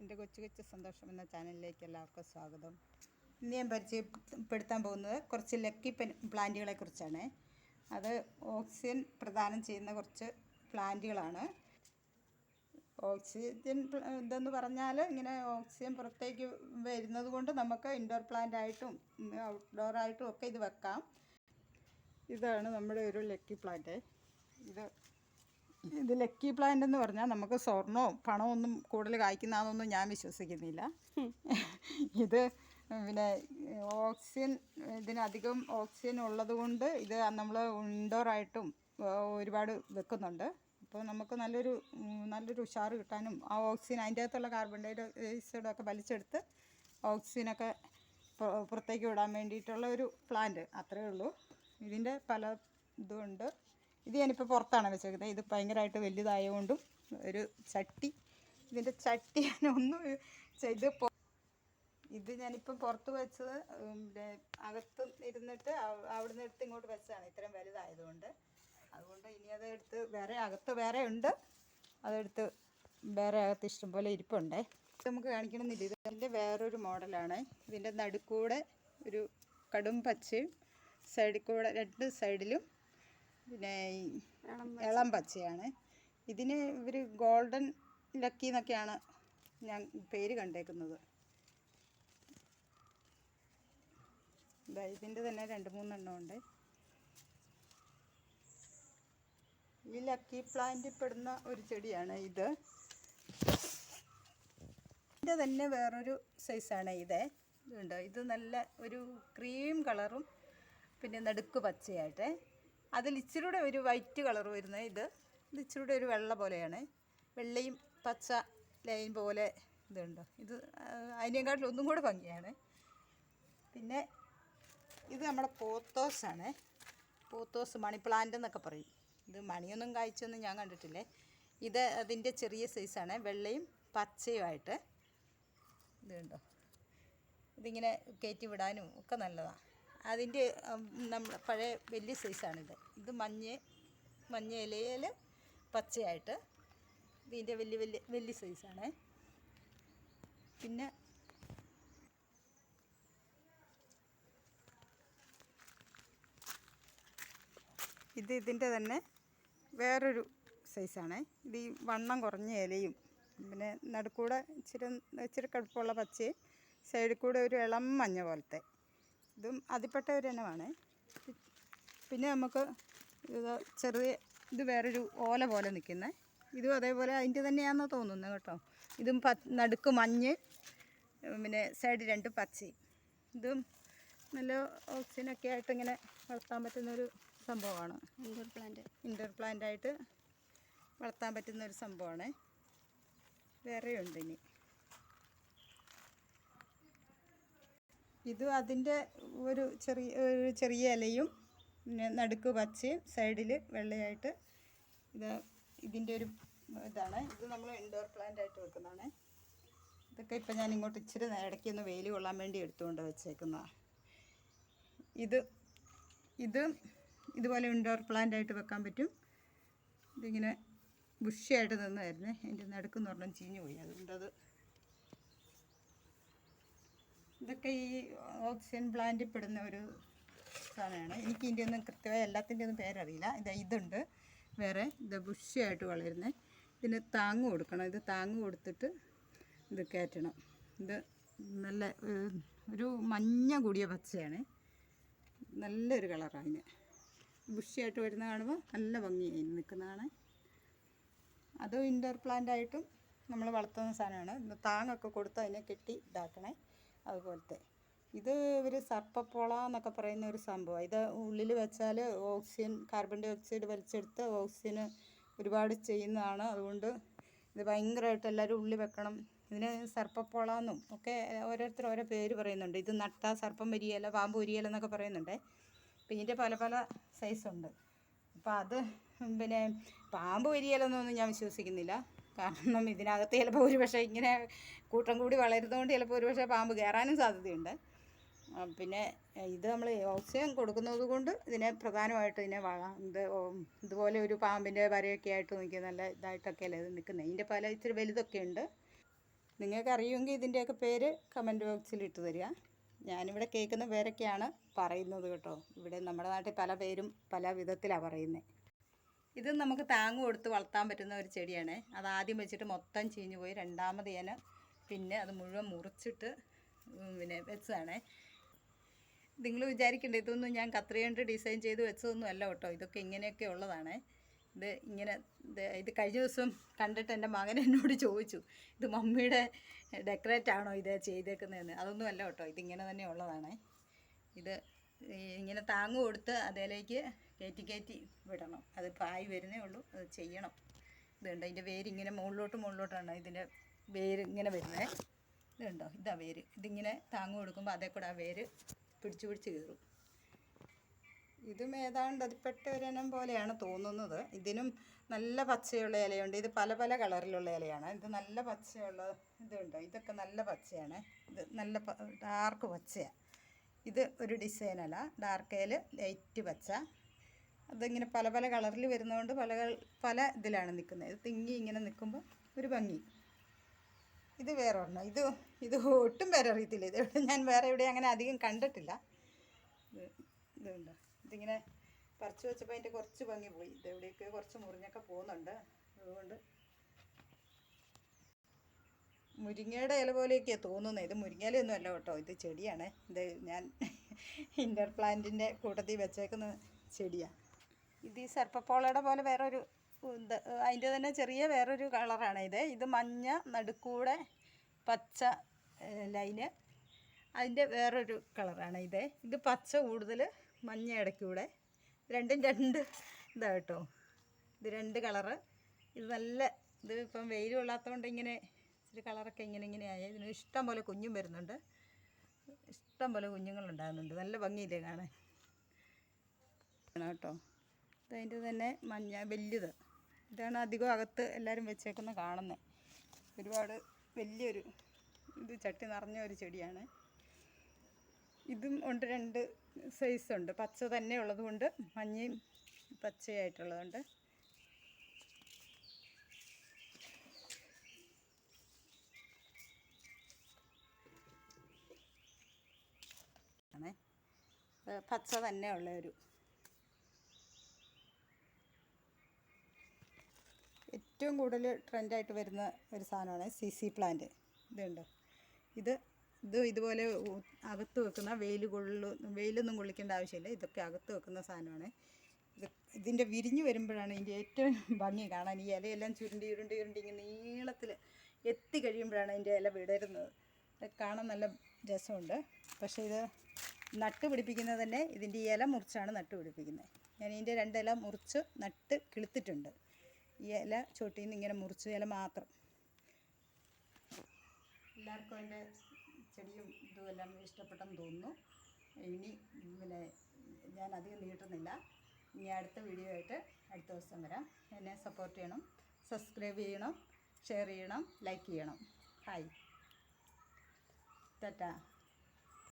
എന്റെ കൊച്ചു കൊച്ചു സന്തോഷം എന്ന ചാനലിലേക്ക് എല്ലാവർക്കും സ്വാഗതം. ഇന്ന് ഞാൻ പരിചയപ്പെടുത്താൻ പോകുന്നത് കുറച്ച് ലക്കി പെൻ പ്ലാന്റുകളെ കുറിച്ചാണ്. അത് ഓക്സിജൻ പ്രദാനം ചെയ്യുന്ന കുറച്ച് പ്ലാന്റുകളാണ്. ഓക്സിജൻ ഇതെന്ന് പറഞ്ഞാൽ ഇങ്ങനെ ഓക്സിജൻ പുറത്തേക്ക് വരുന്നത് കൊണ്ട് നമുക്ക് ഇൻഡോർ പ്ലാന്റ് ആയിട്ടും ഔട്ട്ഡോർ ആയിട്ടും ഒക്കെ ഇത് വെക്കാം. ഇതാണ് നമ്മുടെ ഒരു ലക്കി പ്ലാന്റ്. ഇത് ഇത് ലക്കി പ്ലാന്റ് എന്ന് പറഞ്ഞാൽ നമുക്ക് സ്വർണവും പണവും ഒന്നും കൂടുതൽ കായ്ക്കുന്നതാണെന്നൊന്നും ഞാൻ വിശ്വസിക്കുന്നില്ല. ഇത് പിന്നെ ഓക്സിജൻ ഇതിനധികം ഓക്സിജൻ ഉള്ളത് കൊണ്ട് ഇത് നമ്മൾ ഇൻഡോറായിട്ടും ഒരുപാട് വെക്കുന്നുണ്ട്. അപ്പോൾ നമുക്ക് നല്ലൊരു നല്ലൊരു ഉഷാർ കിട്ടാനും ആ ഓക്സിജൻ അതിന്റെ അകത്തുള്ള കാർബൺ ഡൈഓക്സൈഡൊക്കെ വലിച്ചെടുത്ത് ഓക്സിജനൊക്കെ പുറ- പുറത്തേക്ക് വിടാൻ വേണ്ടിയിട്ടുള്ള ഒരു പ്ലാന്റ് അത്രയേ ഉള്ളൂ. ഇതിന്റെ പല ഇതുമുണ്ട് ഇത് ഞാനിപ്പോൾ പുറത്താണ് വെച്ചേക്കുന്നത്. ഇത് ഭയങ്കരമായിട്ട് വലുതായതുകൊണ്ടും ഒരു ചട്ടി. ഇതിന്റെ ചട്ടി ഞാനൊന്നും പൊ- ഇത് ഞാനിപ്പം പുറത്ത് വെച്ചത് അകത്ത് ഇരുന്നിട്ട് അവിടെ അവിടുന്ന് എടുത്ത് ഇങ്ങോട്ട് വെച്ചതാണ്. ഇത്രയും വലുതായതുകൊണ്ട്. അതുകൊണ്ട് ഇനി അത് എടുത്ത് വേറെ അകത്ത് വേറെ ഉണ്ട്. അതെടുത്ത് വേറെ അകത്ത് ഇഷ്ടംപോലെ ഇരിപ്പുണ്ടേ. ഇത് നമുക്ക് കാണിക്കണമെന്നില്ല. ഇത് ഇതിന്റെ വേറൊരു മോഡലാണ്. ഇതിന്റെ നടുക്കൂടെ ഒരു കടും പച്ചയും സൈഡിൽ കൂടെ രണ്ട് സൈഡിലും പിന്നെ ഇളം പച്ചയാണ്. ഇതിന് ഇവർ ഗോൾഡൻ ലക്കി എന്നൊക്കെയാണ് ഞാൻ പേര് കണ്ടേക്കുന്നത്. ഇതിന്റെ തന്നെ രണ്ട് മൂന്നെണ്ണം ഉണ്ട്. ഈ ലക്കി പ്ലാന്റിൽ പെടുന്ന ഒരു ചെടിയാണ് ഇത്. ഇതിന്റെ തന്നെ വേറൊരു സൈസാണ് ഇത്. ഇതുണ്ട്. ഇത് നല്ല ഒരു ക്രീം കളറും പിന്നെ നടുക്ക് പച്ചയായിട്ട്. അതിൽ ഇച്ചിരൂടെ ഒരു വൈറ്റ് കളർ വരുന്നത് ഇത്. ഇത് ഇച്ചിരൂടെ ഒരു വെള്ള പോലെയാണ്. വെള്ളയും പച്ച ലൈൻ പോലെ ഇതുണ്ട്. ഇത് അതിനേക്കാട്ടിൽ ഒന്നും കൂടെ ഭംഗിയാണ്. പിന്നെ ഇത് നമ്മുടെ പോത്തോസാണ്. പോത്തോസ് മണി പ്ലാന്റ് എന്നൊക്കെ പറയും. ഇത് മണിയൊന്നും കായ്ച്ചൊന്നും ഞാൻ കണ്ടിട്ടില്ലേ? ഇത് അതിന്റെ ചെറിയ സൈസാണ്. വെള്ളയും പച്ചയുമായിട്ട് ഇതുണ്ടോ? ഇതിങ്ങനെ കയറ്റി വിടാനും ഒക്കെ നല്ലതാണ് അതിന്റെ നമ്മൾ പഴയ വലിയ സൈസാണിത്. ഇത് മഞ്ഞ മഞ്ഞ ഇലയിൽ പച്ചയായിട്ട് ഇതിന്റെ വലിയ വലിയ വലിയ സൈസാണ്. പിന്നെ ഇത് ഇതിന്റെ തന്നെ വേറൊരു സൈസാണ്. ഇത് ഈ വണ്ണം കുറഞ്ഞ ഇലയും പിന്നെ നടുക്കൂടെ ഇച്ചിരി ഇച്ചിരി കടുപ്പമുള്ള പച്ചയും സൈഡിൽ കൂടെ ഒരു ഇളം മഞ്ഞ പോലത്തെ ഇതും അതിൽപ്പെട്ട ഒരു ഇനമാണ് പിന്നെ നമുക്ക് ഇത് ചെറിയ ഇത് വേറൊരു ഓല പോലെ നിൽക്കുന്നത് ഇതും അതേപോലെ അതിന്റെ തന്നെയാണെന്ന് തോന്നുന്നു കേട്ടോ. ഇതും പ നടുക്ക് മഞ്ഞ് പിന്നെ സൈഡ് രണ്ട് പച്ചയും ഇതും നല്ല ഓക്സിജനൊക്കെ ആയിട്ട് ഇങ്ങനെ വളർത്താൻ പറ്റുന്നൊരു സംഭവമാണ്. ഇൻഡോർ പ്ലാന്റ് ഇൻഡോർ പ്ലാന്റ് ആയിട്ട് വളർത്താൻ പറ്റുന്ന ഒരു സംഭവമാണ്. വേറെയുണ്ട് ഇനി. ഇത് അതിന്റെ ഒരു ചെറിയ ഒരു ചെറിയ ഇലയും പിന്നെ നടുക്ക് പച്ചയും സൈഡിൽ വെള്ളയായിട്ട് ഇത് ഇതിന്റെ ഒരു ഇതാണ്. ഇത് നമ്മൾ ഇൻഡോർ പ്ലാന്റ് ആയിട്ട് വെക്കുന്നതാണ്. ഇതൊക്കെ ഇപ്പം ഞാൻ ഇങ്ങോട്ട് ഇച്ചിരി ഇടയ്ക്ക് ഇടയ്ക്കൊന്ന് വെയിൽ കൊള്ളാൻ വേണ്ടി എടുത്തുകൊണ്ട് വെച്ചേക്കുന്നതാണ് ഇത് ഇത് ഇതുപോലെ ഇൻഡോർ പ്ലാന്റ് ആയിട്ട് വെക്കാൻ പറ്റും. ഇതിങ്ങനെ ബുഷിയായിട്ട് നിന്നായിരുന്നു. അതിന്റെ നടുക്കെന്ന് പറഞ്ഞാൽ ചീഞ്ഞു പോയി. അതുകൊണ്ട് അത് ഇതൊക്കെ ഈ ഓക്സിജൻ പ്ലാന്റിൽ പെടുന്ന ഒരു സാധനമാണ്. എനിക്ക് ഇതിന്റെ ഒന്നും കൃത്യമായി എല്ലാത്തിന്റെ ഒന്നും പേരറിയില്ല. ഇത് ഇതുണ്ട്. വേറെ ഇത് ബുഷിയായിട്ട് വളരുന്നത് ഇതിന് താങ്ങ് കൊടുക്കണം. ഇത് താങ്ങ് കൊടുത്തിട്ട് ഇത് കയറ്റണം. ഇത് നല്ല ഒരു മഞ്ഞ കൂടിയ പച്ചയാണ്. നല്ലൊരു കളറാണ് ബുഷിയായിട്ട് വരുന്ന കാണുമ്പോൾ നല്ല ഭംഗിയായി നിൽക്കുന്നതാണ്. അതും ഇൻഡോർ പ്ലാന്റ് ആയിട്ടും നമ്മൾ വളർത്തുന്ന സാധനമാണ്. താങ്ങൊക്കെ കൊടുത്ത് അതിനെ കെട്ടി ഇതാക്കണേ. അതുപോലത്തെ. ഇത് ഒരു സർപ്പപ്പുള എന്നൊക്കെ പറയുന്ന ഒരു സംഭവം. ഇത് ഉള്ളിൽ വെച്ചാൽ ഓക്സിജൻ കാർബൺ ഡൈ ഓക്സൈഡ് വലിച്ചെടുത്ത് ഓക്സിജന് ഒരുപാട് ചെയ്യുന്നതാണ്. അതുകൊണ്ട് ഇത് ഭയങ്കരമായിട്ട് എല്ലാവരും ഉള്ളിൽ വെക്കണം. ഇതിന് സർപ്പപ്പോള എന്നും ഒക്കെ ഓരോരുത്തർ ഓരോ പേര് പറയുന്നുണ്ട്. ഇത് നട്ട സർപ്പം വരിയല പാമ്പ് വരിയല എന്നൊക്കെ പറയുന്നുണ്ട്. അപ്പം ഇതിന്റെ പല പല സൈസുണ്ട് അപ്പം അത് പിന്നെ പാമ്പ് വരിയലെന്നൊന്നും ഞാൻ വിശ്വസിക്കുന്നില്ല. കാരണം ഇതിനകത്ത് ചിലപ്പോൾ ഒരു പക്ഷേ ഇങ്ങനെ കൂട്ടം കൂടി വളരുന്നതുകൊണ്ട് ചിലപ്പോൾ ഒരു പക്ഷേ പാമ്പ് കയറാനും സാധ്യതയുണ്ട്. പിന്നെ ഇത് നമ്മൾ ഓക്സിജൻ കൊടുക്കുന്നത് കൊണ്ട് ഇതിനെ പ്രധാനമായിട്ട് ഇതിനെ ഇത് ഇതുപോലെ ഒരു പാമ്പിന്റെ വരയൊക്കെ ആയിട്ട് നിൽക്കുക നല്ല ഇതായിട്ടൊക്കെ അല്ലേ ഇത് നിൽക്കുന്നത് ഇതിന്റെ പല ഇച്ചിരി വലുതൊക്കെ ഉണ്ട്. നിങ്ങൾക്ക് അറിയുമെങ്കിൽ ഇതിന്റെയൊക്കെ പേര് കമന്റ് ബോക്സിൽ ഇട്ട് തരിക. ഞാനിവിടെ കേൾക്കുന്ന പേരൊക്കെയാണ് പറയുന്നത് കേട്ടോ. ഇവിടെ നമ്മുടെ നാട്ടിൽ പല പേരും പല വിധത്തിലാണ് പറയുന്നത് ഇത് നമുക്ക് താങ്ങ് കൊടുത്ത് വളർത്താൻ പറ്റുന്ന ഒരു ചെടിയാണ്. അത് ആദ്യം വെച്ചിട്ട് മൊത്തം ചീഞ്ഞു പോയി. രണ്ടാമത് ഞാൻ പിന്നെ അത് മുഴുവൻ മുറിച്ചിട്ട് പിന്നെ വെച്ചതാണേ. നിങ്ങൾ വിചാരിക്കണ്ട ഇതൊന്നും ഞാൻ കത്രികൊണ്ട് ഡിസൈൻ ചെയ്ത് വെച്ചതൊന്നും അല്ല കേട്ടോ. ഇതൊക്കെ ഇങ്ങനെയൊക്കെ ഉള്ളതാണ്. ഇത് ഇങ്ങനെ ഇത് കഴിഞ്ഞ ദിവസം കണ്ടിട്ട് എന്റെ മകൻ എന്നോട് ചോദിച്ചു ഇത് മമ്മിയുടെ ഡെക്കറേറ്റ് ആണോ ഇത് ചെയ്തേക്കുന്നതെന്ന്? അതൊന്നും അല്ല കേട്ടോ. ഇതിങ്ങനെ തന്നെ ഉള്ളതാണ്. ഇത് ഇങ്ങനെ താങ്ങ് കൊടുത്ത് അതിലേക്ക് കയറ്റി കയറ്റി വിടണം. അത് പായി വരുന്നേ ഉള്ളൂ. അത് ചെയ്യണം. ഇതുണ്ട്? അതിന്റെ വേര് ഇങ്ങനെ മുകളിലോട്ട് മുകളിലോട്ടാണ് ഇതിന്റെ വേര് ഇങ്ങനെ വരുന്നത് ഇതുണ്ടോ? ഇതാ വേര്. ഇതിങ്ങനെ താങ്ങ് കൊടുക്കുമ്പോൾ അതേ കൂടെ ആ വേര് പിടിച്ചു പിടിച്ച് കയറും. ഇതും ഏതാണ്ട് അതിൽപ്പെട്ട ഒരെണ്ണം പോലെയാണ് തോന്നുന്നത്. ഇതിനും നല്ല പച്ചയുള്ള ഇലയുണ്ട്. ഇത് പല പല കളറിലുള്ള ഇലയാണ്. ഇത് നല്ല പച്ചയുള്ള ഇതുണ്ട്? ഇതൊക്കെ നല്ല പച്ചയാണ്. ഇത് നല്ല ഡാർക്ക് പച്ചയാണ് ഇത് ഒരു ഡിസൈനല്ല ഡാർക്കയിൽ ലൈറ്റ് പച്ച. അതിങ്ങനെ പല പല കളറിൽ വരുന്നതുകൊണ്ട് പല പല ഇതിലാണ് നിൽക്കുന്നത് ഇത് തിങ്ങി ഇങ്ങനെ നിൽക്കുമ്പോൾ ഒരു ഭംഗി. ഇത് വേറെ ഒരെണ്ണം ഇത് ഇത് ഒട്ടും പേരെ അറിയത്തില്ല. ഇത് ഞാൻ വേറെ എവിടെ അങ്ങനെ അധികം കണ്ടിട്ടില്ല. ഇത് ഇതുണ്ട് ഇതിങ്ങനെ പറിച്ചു വെച്ചപ്പോൾ അതിന്റെ കുറച്ച് ഭംഗി പോയി. ഇത് എവിടെയൊക്കെ കുറച്ച് മുറിഞ്ഞൊക്കെ പോകുന്നുണ്ട്. അതുകൊണ്ട് മുരിങ്ങയുടെ ഇല പോലെയൊക്കെയാണ് തോന്നുന്നത് ഇത് മുരിങ്ങയിലൊന്നും അല്ല കേട്ടോ. ഇത് ചെടിയാണ്. ഇത് ഞാൻ ഇൻഡോർ പ്ലാന്റിന്റെ കൂട്ടത്തിൽ വെച്ചേക്കുന്ന ചെടിയാണ് ഇത് ഈ സർപ്പപ്പോളയുടെ പോലെ വേറൊരു ഇത് അതിന്റെ തന്നെ ചെറിയ വേറൊരു കളറാണ് ഇത്. ഇത് മഞ്ഞ നടുക്കൂടെ പച്ച ലൈന്. അതിന്റെ വേറൊരു കളറാണ് ഇത്. ഇത് പച്ച കൂടുതൽ മഞ്ഞ ഇടയ്ക്കൂടെ. രണ്ടും രണ്ട് ഇതാ കേട്ടോ. ഇത് രണ്ട് കളറ്. ഇത് നല്ല ഇത് ഇപ്പം വെയിൽ ഇങ്ങനെ ഇച്ചിരി കളറൊക്കെ ഇങ്ങനെ ഇങ്ങനെ ഇതിന് ഇഷ്ടം പോലെ കുഞ്ഞും വരുന്നുണ്ട്. ഇഷ്ടം പോലെ കുഞ്ഞുങ്ങളുണ്ടാകുന്നുണ്ട് നല്ല ഭംഗിയില്ലേ കാണാൻ? കേട്ടോ. ഇതതിന്റെ തന്നെ മഞ്ഞ വലിയത് ഇതാണ് അധികം അകത്ത് എല്ലാവരും വെച്ചേക്കുന്ന കാണുന്നത് ഒരുപാട് വലിയൊരു ഇത് ചട്ടി നിറഞ്ഞ ഒരു ചെടിയാണ്. ഇതും ഉണ്ട് രണ്ട് സൈസുണ്ട് പച്ച തന്നെ ഉള്ളതുകൊണ്ട് മഞ്ഞയും പച്ചയായിട്ടുള്ളതുണ്ട്. പച്ച തന്നെ ഉള്ള ഒരു ഏറ്റവും കൂടുതൽ ട്രെൻഡായിട്ട് വരുന്ന ഒരു സാധനമാണ് സി സി പ്ലാന്റ്. ഇതുണ്ട് ഇത് ഇത് ഇതുപോലെ അകത്ത് വെക്കുന്ന വെയിൽ കൊള്ളു വെയിലൊന്നും കൊള്ളിക്കേണ്ട ആവശ്യമില്ല. ഇതൊക്കെ അകത്ത് വെക്കുന്ന സാധനമാണ്. ഇത് ഇതിന്റെ വിരിഞ്ഞ് വരുമ്പോഴാണ് ഇതിന്റെ ഏറ്റവും ഭംഗി കാണാൻ. ഈ ഇലയെല്ലാം ചുരുണ്ടി ഉരുണ്ടി ഉരുണ്ടി ഇങ്ങനെ നീളത്തിൽ എത്തി കഴിയുമ്പോഴാണ് ഇതിന്റെ ഇല വിടരുന്നത്. കാണാൻ നല്ല രസമുണ്ട്. പക്ഷേ ഇത് നട്ട് പിടിപ്പിക്കുന്നത് തന്നെ ഇതിന്റെ ഇല മുറിച്ചാണ് നട്ട് പിടിപ്പിക്കുന്നത്. ഞാൻ ഇതിന്റെ രണ്ടില മുറിച്ച് നട്ട് കിളുത്തിട്ടുണ്ട്. ഈ ഇല ചോട്ടിൽ നിന്ന് ഇങ്ങനെ മുറിച്ച് ഇല മാത്രം. എല്ലാവർക്കും എന്റെ ചെടിയും ഇതുമെല്ലാം ഇഷ്ടപ്പെട്ടെന്ന് തോന്നുന്നു. ഇനി പിന്നെ ഞാൻ അധികം നീട്ടുന്നില്ല. ഇനി അടുത്ത വീഡിയോ ആയിട്ട് അടുത്ത ദിവസം വരാം. എന്നെ സപ്പോർട്ട് ചെയ്യണം സബ്സ്ക്രൈബ് ചെയ്യണം ഷെയർ ചെയ്യണം ലൈക്ക് ചെയ്യണം. ഹായ് ടാറ്റാ